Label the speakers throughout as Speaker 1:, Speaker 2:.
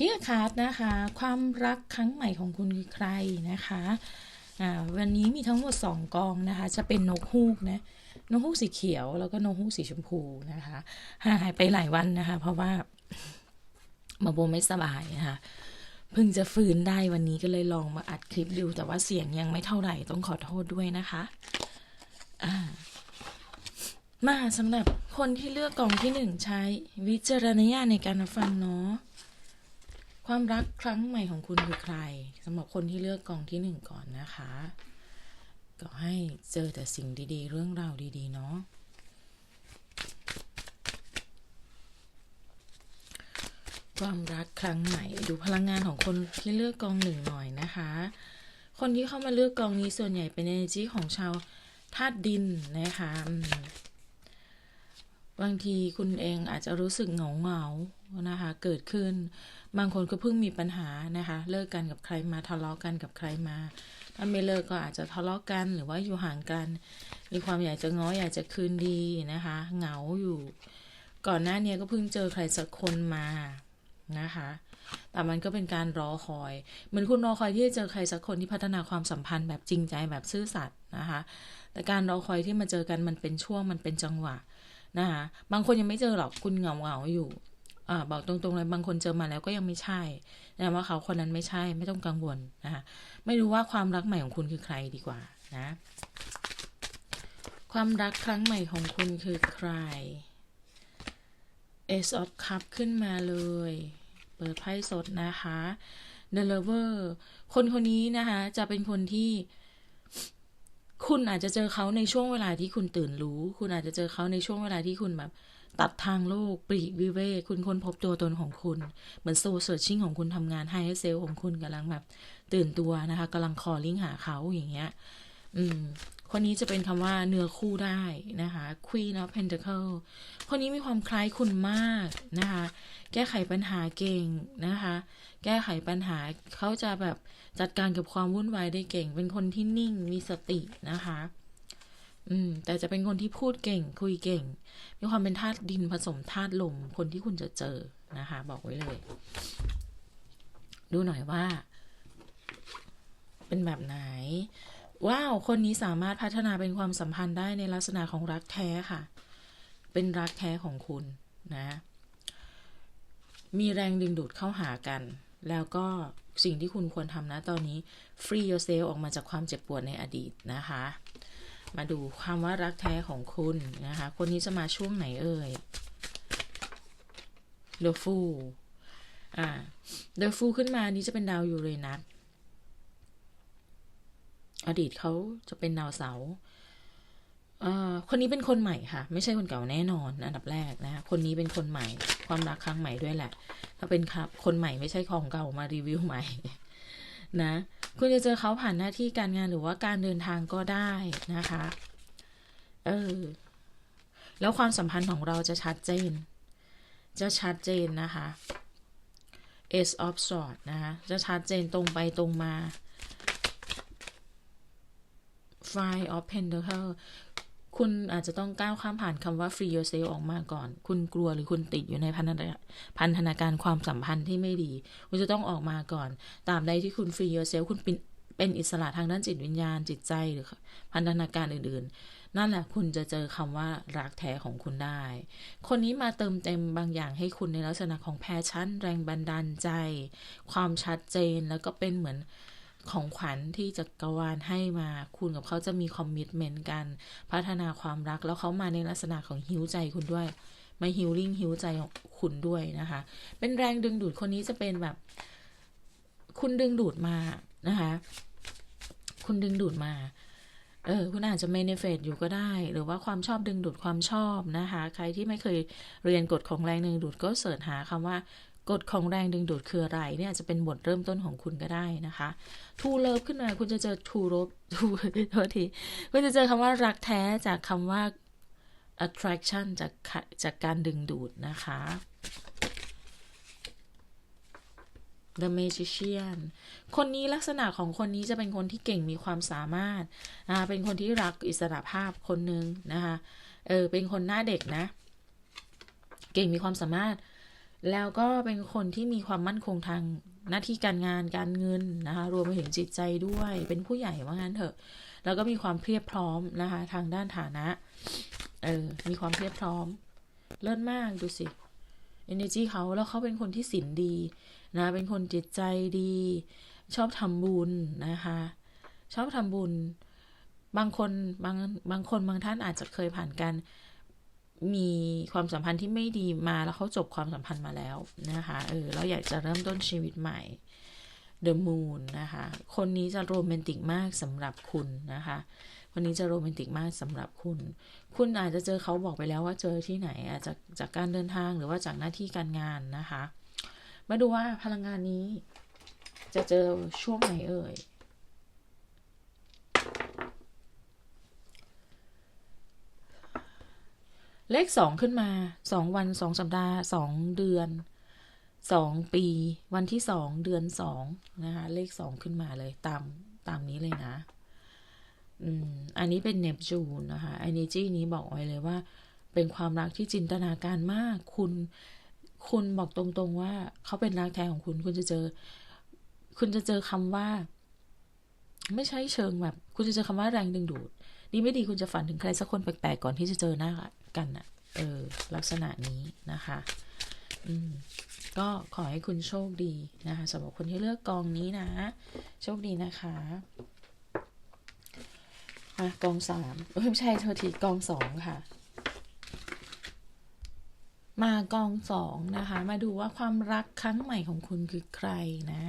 Speaker 1: พี่คาร์ดนะคะ ความรักครั้งใหม่ของคุณคือใครนะคะอ่าวันนี้มีทั้งหมดสองกองนะคะ จะเป็นนกฮูกนะนกฮูกสีเขียวแล้วก็นกฮูกสีชมพูนะคะห่างหายไปหลายวันนะคะ เพราะว่ามาโบไม่สบายนะคะเพิ่งจะฟื้นได้วันนี้ก็เลยลองมาอัดคลิปดู แต่ว่าเสียงยังไม่เท่าไหร่ต้องขอโทษด้วยนะคะอ่ามาสำหรับคนที่เลือกกล่องที่หนึ่งใช้วิจารณญาณในการฟังเนาะ ความรักครั้งใหม่ของคุณคือใครสำหรับคนที่เลือกกองที่หนึ่งก่อนนะคะ ก็ให้เจอแต่สิ่งดีๆ เรื่องราวดีๆ เนาะความรักครั้งใหม่ดูพลังงานของคนที่เลือกกองหนึ่งหน่อยนะคะ คนที่เข้ามาเลือกกองนี้ส่วนใหญ่เป็น energy ของชาวธาตุดินนะคะบางทีคุณเองอาจจะรู้สึกเหงาเหงา นะคะเกิดขึ้น บางคนก็เพิ่งมีปัญหานะคะเลิกกันกับใครมาทะเลาะกันกับใครมา ถ้าไม่เลิกก็อาจจะทะเลาะกันหรือว่าอยู่ห่างกัน มีความอยากจะง้ออยากจะคืนดีนะคะเหงาอยู่ ก่อนหน้านี้ก็เพิ่งเจอใครสักคนมานะคะแต่มันก็เป็นการรอคอย เหมือนคุณรอคอยที่จะเจอใครสักคนที่พัฒนาความสัมพันธ์แบบจริงใจแบบซื่อสัตย์นะคะ แต่การรอคอยที่มาเจอกันมันเป็นช่วงมันเป็นจังหวะนะคะ บางคนยังไม่เจอหรอกคุณเหงาเหงาอยู่ บอกตรงๆเลยบางคนเจอมาแล้วก็ยังไม่ใช่นะว่าเขาคนนั้นไม่ใช่ไม่ต้องกังวลนะคะไม่รู้ว่าความรักใหม่ของคุณคือใครดีกว่านะ ความรักครั้งใหม่ของคุณคือใคร Ace of Cup ขึ้นมาเลย เปิดไพ่สดนะคะ The Lover คนคนนี้นะคะ จะเป็นคนที่ คุณอาจจะเจอเขาในช่วงเวลาที่คุณตื่นรู้ คุณอาจจะเจอเขาในช่วงเวลาที่คุณแบบ ตัดทางโลกปลีกวิเวกคุณค้นพบตัวตนของคุณ เหมือนโซเซอร์ชิ่งของคุณทำงานไฮเซลของคุณกำลังแบบ ตื่นตัวนะคะกำลังคอลิงหาเขาอย่างเงี้ย อืมคนนี้จะเป็นคำว่าเนื้อคู่ได้นะคะ Queen of Pentacle คนนี้มีความคล้ายคุณมากนะคะ แก้ไขปัญหาเก่งนะคะ แก้ไขปัญหาเขาจะแบบจัดการกับความวุ่นวายได้เก่ง เป็นคนที่นิ่งมีสตินะคะ อืม แต่จะเป็นคนที่พูดเก่ง คุยเก่ง มีความเป็นธาตุดินผสมธาตุลม คนที่คุณจะเจอนะคะ บอกไว้เลย ดูหน่อยว่า เป็นแบบไหน ว้าว คนนี้สามารถพัฒนาเป็นความสัมพันธ์ได้ในลักษณะของรักแท้ค่ะ เป็นรักแท้ของคุณนะ มีแรงดึงดูดเข้าหากัน แล้วก็สิ่งที่คุณควรทำนะตอนนี้ free yourself ออกมาจากความเจ็บปวดในอดีตนะคะ มาดูความว่ารักแท้ของคุณนะคะ คนนี้จะมาช่วงไหนเอ่ย The Fool อ่า The Fool ขึ้นมานี้จะเป็นดาวยูเรนัสอดีตเขาจะเป็นดาวเสาร์คนนี้เป็นคนใหม่ค่ะ ไม่ใช่คนเก่าแน่นอนอันดับแรกนะคะคนนี้เป็นคนใหม่ ความรักครั้งใหม่ด้วยแหละ ถ้าเป็นครับ คนใหม่ไม่ใช่ของเก่ามารีวิวใหม่ นะ คุณจะเจอเขาผ่านหน้าที่การงานหรือว่าการเดินทางก็ได้นะคะ เออ แล้วความสัมพันธ์ของเราจะชัดเจน จะชัดเจนนะคะ Ace of Swords นะคะ จะชัดเจนตรงไปตรงมา Five of Pentacle คุณอาจจะต้องก้าวข้ามผ่านคำว่า free yourself ออกมาก่อน คุณกลัวหรือคุณติดอยู่ในพันธนาพันธนาการความสัมพันธ์ที่ไม่ดี คุณจะต้องออกมาก่อน ตามใดที่คุณ free yourself คุณเป็นเป็นอิสระทางด้านจิตวิญญาณจิตใจหรือพันธนาการอื่นๆ นั่นแหละคุณจะเจอคำว่ารักแท้ของคุณได้ คนนี้มาเติมเต็มบางอย่างให้คุณในลักษณะของแพชชั่น แรงบันดาลใจ ความชัดเจนแล้วก็เป็นเหมือน ของขวัญที่จักรวาลให้มา คุณกับเขาจะมีคอมมิชเมนต์กัน พัฒนาความรักแล้วเขามาในลักษณะของฮิวใจคุณด้วยมาฮิลลิ่งฮิวใจของคุณด้วยนะคะ เป็นแรงดึงดูดคนนี้จะเป็นแบบ คุณดึงดูดมานะคะ คุณดึงดูดมาเออคุณอาจจะเมนเฟตอยู่ก็ได้ หรือว่าความชอบดึงดูดความชอบนะคะ ใครที่ไม่เคยเรียนกฎของแรงดึงดูดก็เสิร์ชหาคำว่า กฎของแรงดึงดูดคืออะไรเนี่ยอาจจะเป็นบทเริ่มต้นของคุณก็ได้นะคะทูเลิฟขึ้นมาคุณจะเจอทูโรบทูโทษทีคุณจะเจอคำว่ารักแท้จากคำว่า attraction จากจากการดึงดูดนะคะ The Magician คนนี้ลักษณะของคนนี้จะเป็นคนที่เก่งมีความสามารถนะเป็นคนที่รักอิสระภาพคนหนึ่งนะคะ เออ เป็นคนหน้าเด็กนะ เก่งมีความสามารถ แล้วก็เป็นคนที่มีความมั่นคงทางหน้าที่การงานการเงินนะคะ รวมไปถึงจิตใจด้วย เป็นผู้ใหญ่ว่างั้นเถอะ แล้วก็มีความเพียบพร้อมนะคะ ทางด้านฐานะ เออ มีความเพียบพร้อม เลิศมากดูสิ energy เขาแล้วเขาเป็นคนที่ศีลดีนะ เป็นคนจิตใจดี ชอบทำบุญนะคะ ชอบทำบุญ บางคนบางบางคนบางท่านอาจจะเคยผ่านการ มีความสัมพันธ์ที่ไม่ดีมาแล้วเขาจบความสัมพันธ์มาแล้วนะคะเออแล้วอยากจะเริ่มต้นชีวิตใหม่ The Moon นะคะ คนนี้จะโรแมนติกมากสำหรับคุณนะคะ คนนี้จะโรแมนติกมากสำหรับคุณ คุณอาจจะเจอเขาบอกไปแล้วว่าเจอที่ไหนอาจจะจากการเดินทางหรือว่าจากหน้าที่การงานนะคะ มาดูว่าพลังงานนี้จะเจอช่วงไหนเอ่ย เลขสองขึ้นมาสองวันสองสัปดาห์สองเดือนสองปี วันที่สองเดือนสองนะคะ เลขสองขึ้นมาเลยตามตามนี้เลยนะ อืม อันนี้เป็นเนปจูนนะคะ energy นี้บอกไว้เลยว่า เป็นความรักที่จินตนาการมาก คุณ คุณบอกตรงๆว่าเขาเป็นรักแท้ของคุณ คุณจะเจอ คุณจะเจอคำว่า ไม่ใช่เชิงแบบ คุณจะเจอคำว่าแรงดึงดูด ดีไม่ดีคุณจะฝันถึงใครสักคนแปลกๆก่อนที่จะเจอหน้า กันอะเออลักษณะนี้นะคะอืมก็ขอให้คุณโชคดีนะคะสำหรับคนที่เลือกกองนี้นะ โชคดีนะคะอะกองสามไม่ใช่เธอทีกองสองค่ะ มากองสองนะคะ มาดูว่าความรักครั้งใหม่ของคุณคือใครนะ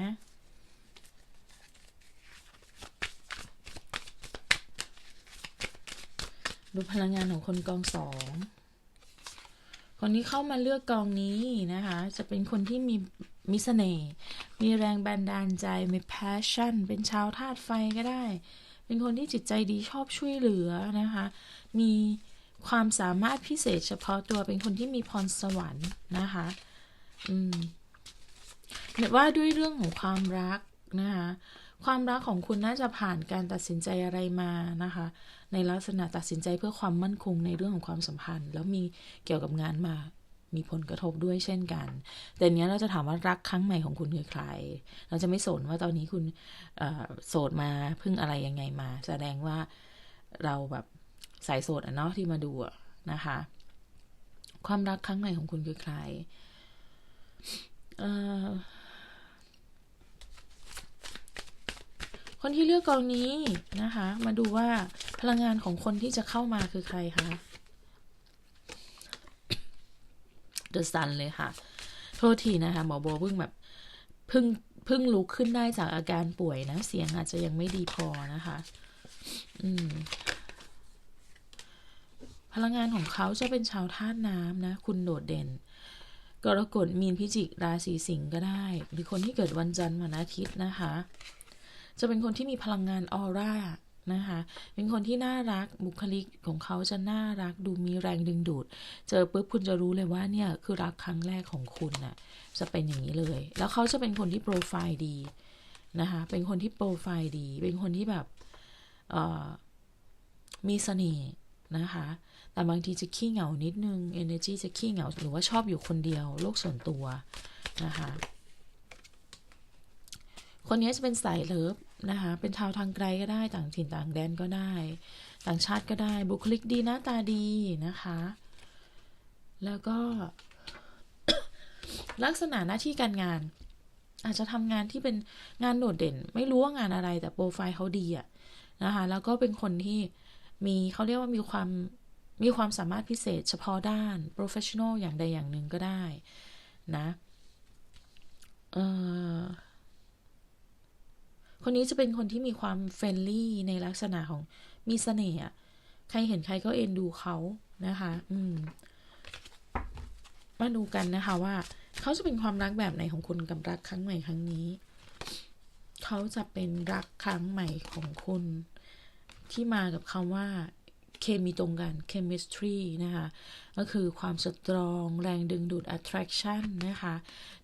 Speaker 1: ดูพลังงานของคนกองสองคนที่เข้ามาเลือกกองนี้นะคะ จะเป็นคนที่มีมีเสน่ห์มีแรงบันดาลใจ มี passion เป็นชาวธาตุไฟก็ได้ เป็นคนที่จิตใจดีชอบช่วยเหลือนะคะ มีความสามารถพิเศษเฉพาะตัวเป็นคนที่มีพรสวรรค์นะคะ อืมว่าด้วยเรื่องของความรักนะคะ ความรักของคุณน่าจะผ่านการตัดสินใจอะไรมานะคะ ในลักษณะตัดสินใจเพื่อความมั่นคงในเรื่องของความสัมพันธ์ แล้วมีเกี่ยวกับงานมามีผลกระทบด้วยเช่นกัน แต่เนี้ยเราจะถามว่ารักครั้งใหม่ของคุณคือใคร เราจะไม่สนว่าตอนนี้คุณโสดมาพึ่งอะไรยังไงมา แสดงว่าเราแบบสายโสดอะเนาะที่มาดูนะคะ ความรักครั้งใหม่ของคุณคือใคร คนที่เลือกกองนี้นะคะ มาดูว่าพลังงานของคนที่จะเข้ามาคือใครคะ The Sun เลยค่ะ โทษทีนะคะ หมอโบเพิ่งแบบเพิ่งเพิ่งลุกขึ้นได้จากอาการป่วยนะ เสียงอาจจะยังไม่ดีพอนะคะ อืมพลังงานของเขาจะเป็นชาวธาตุน้ำนะ คุณโดดเด่น กรกฎมีนพิจิกราศีสิงห์ก็ได้ หรือคนที่เกิดวันจันทร์วันอาทิตย์นะคะ จะเป็นคนที่มีพลังงานออร่านะคะ เป็นคนที่น่ารักบุคลิกของเขาจะน่ารักดูมีแรงดึงดูด เจอปุ๊บคุณจะรู้เลยว่าเนี่ยคือรักครั้งแรกของคุณน่ะจะเป็นอย่างนี้เลย แล้วเขาจะเป็นคนที่โปรไฟล์ดีนะคะเป็นคนที่โปรไฟล์ดี เป็นคนที่แบบมีเสน่ห์นะคะ แต่บางทีจะขี้เหงานิดนึง energy จะขี้เหงา หรือว่าชอบอยู่คนเดียว โลกส่วนตัวนะคะ คนนี้จะเป็นสายเลิฟนะคะ เป็นชาวทางไกลก็ได้ ต่างถิ่นต่างแดนก็ได้ ต่างชาติก็ได้ บุคลิกดีหน้าตาดีนะคะ แล้วก็ ลักษณะหน้าที่การงาน อาจจะทำงานที่เป็นงานโดดเด่น ไม่รู้ว่างานอะไรแต่โปรไฟล์เขาดีอะนะคะ แล้วก็เป็นคนที่มีเขาเรียกว่ามีความมีความสามารถพิเศษเฉพาะด้าน professional อย่างใดอย่างหนึ่งก็ได้นะ เออ คนนี้จะเป็นคนที่มีความเฟรนลี่ในลักษณะของมีเสน่ห์ใครเห็นใครก็เอ็นดูเขานะคะ อืม มาดูกันนะคะว่า เขาจะเป็นความรักแบบไหนของคุณกับรักครั้งใหม่ครั้งนี้ เขาจะเป็นรักครั้งใหม่ของคุณ ที่มากับคำว่าเคมีตรงกัน chemistry นะคะ ก็คือความสตรอง แรงดึงดูด attraction นะคะ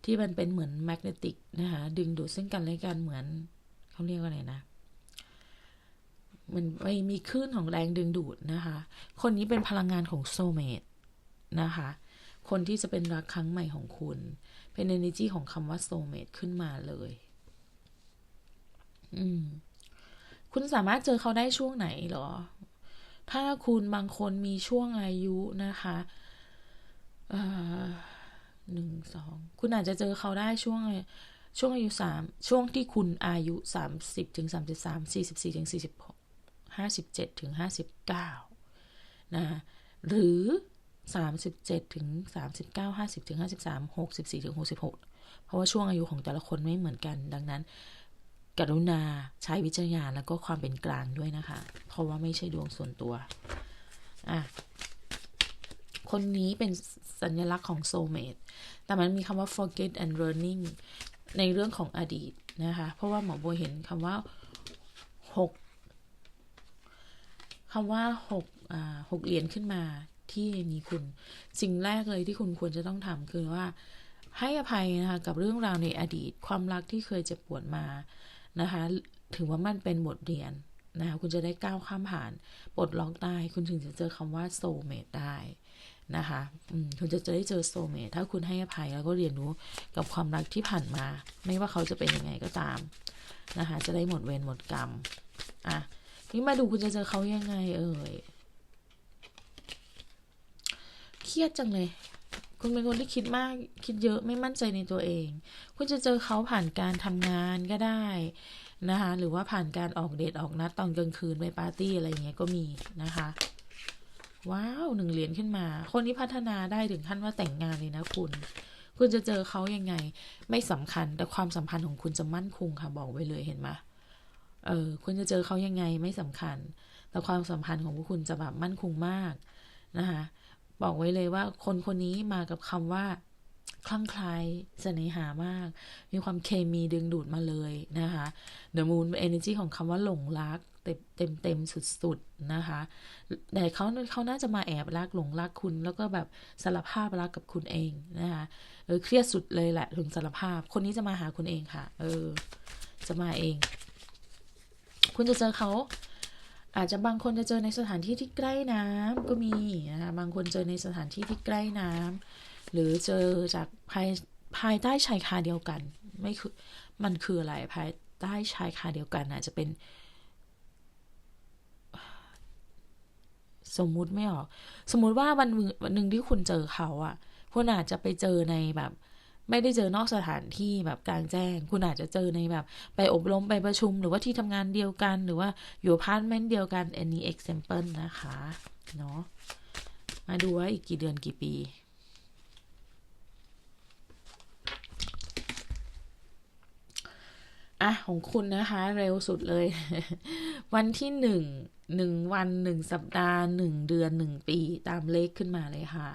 Speaker 1: ที่มันเป็นเหมือน magnetic นะคะ ดึงดูดซึ่งกันและกันเหมือน เขาเรียกว่าอะไรนะ มันไม่มีคลื่นของแรงดึงดูดนะคะ คนนี้เป็นพลังงานของโซเมตนะคะ คนที่จะเป็นรักครั้งใหม่ของคุณ เป็น energy ของคำว่า soulmate ขึ้นมาเลย อืม คุณสามารถเจอเขาได้ช่วงไหนหรอ ถ้าคุณบางคนมีช่วงอายุนะคะหนึ่งสอง คุณอาจจะเจอเขาได้ช่วง ช่วงอายุสามช่วงที่คุณอายุสามสิบถึงสามสิบสามสี่สิบสี่ถึงสี่สิบหกห้าสิบเจ็ดถึงห้าสิบเก้านะหรือสามสิบเจ็ดถึงสามสิบเก้าห้าสิบถึงห้าสิบสามหกสิบสี่ถึงหกสิบหกเพราะว่าช่วงอายุของแต่ละคนไม่เหมือนกัน ดังนั้น กรุณาใช้วิจารณญาณแล้วก็ความเป็นกลางด้วยนะคะ เพราะว่าไม่ใช่ดวงส่วนตัวอะคนนี้เป็นสัญลักษณ์ของ soulmate แต่มันมีคำว่า forget and learning ในเรื่องของอดีตนะคะ เพราะว่าหมอบัวเห็นคำว่าหกคำว่าหกหกเหรียญขึ้นมาที่มีคุณ สิ่งแรกเลยที่คุณควรจะต้องทำคือว่าให้อภัยนะคะกับเรื่องราวในอดีต ความรักที่เคยเจ็บปวดมานะคะ ถือว่ามันเป็นบทเรียนนะคะคุณจะได้ก้าวข้ามผ่านปลดล็อกได้ คุณถึงจะเจอคำว่า soulmate ได้ นะคะคุณจะจะได้เจอโซเมทถ้าคุณให้อภัยแล้วก็เรียนรู้กับความรักที่ผ่านมา ไม่ว่าเขาจะเป็นยังไงก็ตามนะคะจะได้หมดเวรหมดกรรมอะนี่มาดูคุณจะเจอเขายังไง เอ่ยเครียดจังเลย คุณเป็นคนที่คิดมากคิดเยอะไม่มั่นใจในตัวเอง คุณจะเจอเขาผ่านการทำงานก็ได้นะคะหรือว่าผ่านการออกเดทออกนัดตอนกลางคืนไปปาร์ตี้อะไรเงี้ยก็มีนะคะ ว้าวหนึ่งเหรียญขึ้นมา คนที่พัฒนาได้ถึงขั้นว่าแต่งงานเลยนะคุณ คุณจะเจอเขายังไง ไม่สำคัญ แต่ความสัมพันธ์ของคุณจะมั่นคงค่ะบอกไว้เลยเห็นไหมเออคุณจะเจอเขายังไงไม่สำคัญ แต่ความสัมพันธ์ของพวกคุณจะแบบมั่นคงมากนะคะบอกไว้เลยว่าคนคนนี้มากับคำว่าคลั่งคล้ายเสน่หามาก มีความเคมีดึงดูดมาเลยนะคะ The Moon Energy ของคำว่าหลงรัก เต็มเต็มสุดๆนะคะแต่เขาเขาน่าจะมาแอบรักหลงรักคุณ แล้วก็แบบสารภาพรักกับคุณเองนะคะเออเครียดสุดเลยแหละถึงสารภาพ คนนี้จะมาหาคุณเองค่ะ เออ จะมาเอง คุณจะเจอเขาอาจจะบางคนจะเจอในสถานที่ที่ใกล้น้ำก็มีนะคะบางคนเจอในสถานที่ที่ใกล้น้ำหรือเจอจากภายภายใต้ชายคาเดียวกัน ไม่คือมันคืออะไรภายใต้ชายคาเดียวกันอาจจะเป็น สมมุติไม่ออก สมมุติว่าวันวันหนึ่งที่คุณเจอเขาอะคุณอาจจะไปเจอในแบบ ไม่ได้เจอนอกสถานที่แบบกลางแจ้ง คุณอาจจะเจอในแบบ ไปอบรมไปประชุม หรือว่าที่ทำงานเดียวกัน หรือว่าอยู่พาร์ทเมนต์เดียวกัน any example นะคะเนาะมาดูว่าอีกกี่เดือนกี่ปีอะของคุณนะคะ เร็วสุดเลย วันที่หนึ่ง หนึ่งวันหนึ่งสัปดาห์หนึ่งเดือนหนึ่งปีตามเลขขึ้นมาเลยค่ะ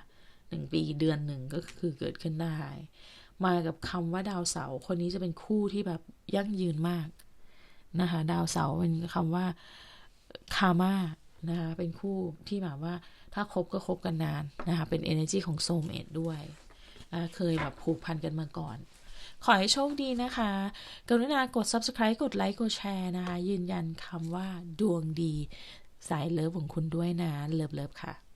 Speaker 1: หนึ่งปีเดือนหนึ่งก็คือเกิดขึ้นได้ มากับคำว่าดาวเสาร์คนนี้จะเป็นคู่ที่แบบยั่งยืนมากนะคะ ดาวเสาร์เป็นคำว่าคามานะคะเป็นคู่ที่แบบว่าถ้าคบก็คบกันนานนะคะเป็น energy ของโซมเอดด้วยเคยแบบผูกพันกันมาก่อน ขอให้โชคดีนะคะ กรุณากด subscribe กดไลค์กดแชร์นะคะ ยืนยันคำว่าดวงดี สายเลิฟของคุณด้วยนะ เลิฟเลิฟค่ะ